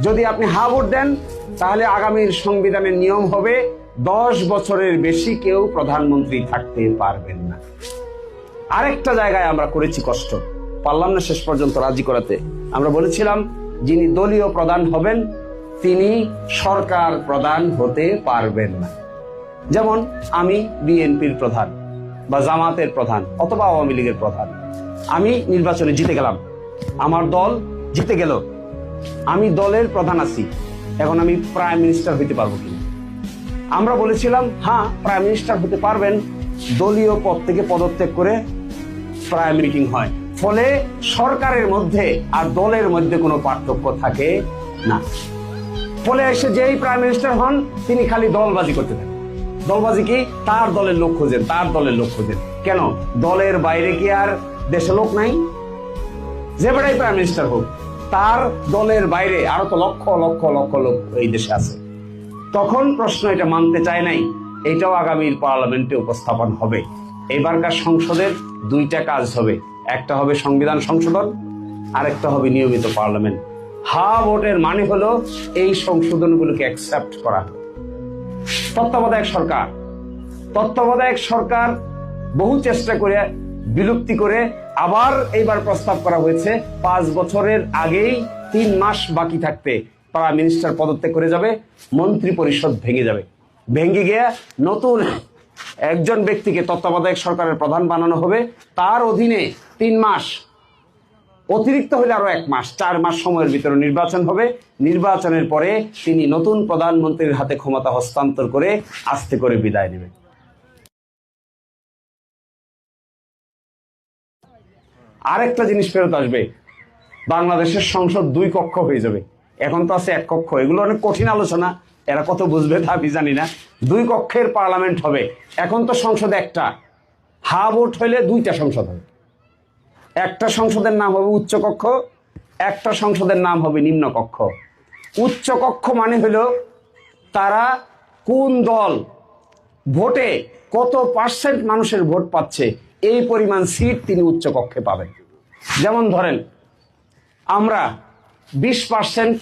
যদি আপনি হা ভোট দেন, তাহলে আগামীর সংবিধানের নিয়ম হবে, দশ বছরের বেশি কেউ প্রধানমন্ত্রী থাকতে পারবেন না। আরেকটা জায়গায় আমরা করেছি কষ্ট। পারলাম না শেষ পর্যন্ত রাজি করাতে। আমরা বলেছিলাম, যিনি দলীয় প্রধান হবেন, তিনি সরকার প্রধান হতে পারবেন না। যেমন আমি বিএনপির প্রধান বা জামাতের প্রধান অথবা আওয়ামী লীগের প্রধান। আমি নির্বাচনে জিতে গেলাম। আমার দল জিতে গেল। আমি দলের প্রধান আছি। এখন আমি প্রাইম মিনিস্টার হইতে পারব কিনা? আমরা বলেছিলাম হ্যাঁ প্রাইম মিনিস্টার হতে পারবেন। দলীয় পদ থেকে পদত্যাগ করে প্রাইম মিটিং হয়। ফলে সরকারের মধ্যে আর দলের মধ্যে কোনো পার্থক্য থাকে না। ফলে এসে যেই প্রাইম মিনিস্টার হন, তিনি খালি দলবাজি করতে থাকেন। দলবাজি কি? তার দলের লোক খোঁজেন, তার দলের লোক খোঁজেন। কেন? দলের বাইরে কি আর দেশে লোক নাই? যে বেড়াই প্রাইম মিনিস্টার হোক তার দলের বাইরে আরও তো লক্ষ লক্ষ লক্ষ লোক এই দেশে আছে। তখন প্রশ্ন এটা মানতে চায় নাই, এটাও আগামীর পার্লামেন্টে উপস্থাপন হবে। এবারকার সংসদের দুইটা কাজ হবে, একটা হবে সংবিধান সংশোধন, আরেকটা হবে নিয়মিত পার্লামেন্ট। হা ভোটের মানে হলো এই সংশোধনগুলোকে অ্যাকসেপ্ট করা। তত্ত্বাবধায়ক সরকার তত্ত্বাবধায়ক সরকার বহু চেষ্টা করে বিলুপ্তি করে আবার এইবার প্রস্তাব করা হয়েছে, পাঁচ বছরের আগেই তিন মাস বাকি থাকতে প্রাইম মিনিস্টার পদত্যাগ করে যাবে, মন্ত্রী পরিষদ ভেঙে যাবে। ভেঙে গিয়ে নতুন একজন ব্যক্তিকে তত্ত্বাবধায়ক সরকারের প্রধান বানানো হবে, তার অধীনে তিন মাস, অতিরিক্ত হলে আরও এক মাস, চার মাস সময়ের ভিতরে নির্বাচন হবে। নির্বাচনের পরে তিনি নতুন প্রধানমন্ত্রীর হাতে ক্ষমতা হস্তান্তর করে আস্তে করে বিদায় নেবেন। আরেকটা জিনিস ফেরত আসবে। বাংলাদেশের সংসদ দুই কক্ষ হয়ে যাবে। এখন তো আছে এক কক্ষ। এগুলো অনেক কঠিন আলোচনা। এরা কত বুঝবে তা আমি জানি না। দুই কক্ষের পার্লামেন্ট হবে। এখন তো সংসদ একটা। হা ভোট হইলে দুইটা সংসদ হবে। একটা সংসদের নাম হবে উচ্চ কক্ষ, একটা সংসদের নাম হবে নিম্ন কক্ষ। উচ্চ কক্ষ মানে হলো তারা কোন দল, ভোটে কত পার্সেন্ট মানুষের ভোট পাচ্ছে এই পরিমাণ সিট তিনি উচ্চ কক্ষে পাবেন। যেমন ধরেন, আমরা বিশ পার্সেন্ট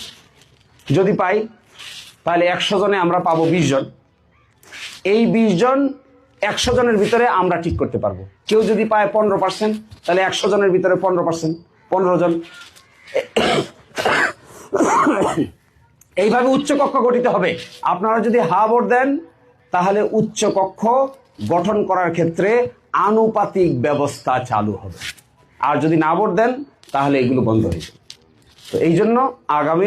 যদি পাই, তাহলে একশো জনে আমরা পাবো বিশ জন। এই বিশ জন একশো জনের ভিতরে আমরা ঠিক করতে পারব। কেউ যদি পায় পনেরো পার্সেন্ট তাহলে একশো জনের ভিতরে পনেরো পার্সেন্ট পনেরো জন। এইভাবে উচ্চ কক্ষ গঠিত হবে। আপনারা যদি হা দেন, তাহলে উচ্চ কক্ষ গঠন করার ক্ষেত্রে আনুপাতিক ব্যবস্থা চালু হবে। আর যদি না ভোট দেন, তাহলে এগুলো বন্ধ হয়ে যাবে। তো এই জন্য আগামী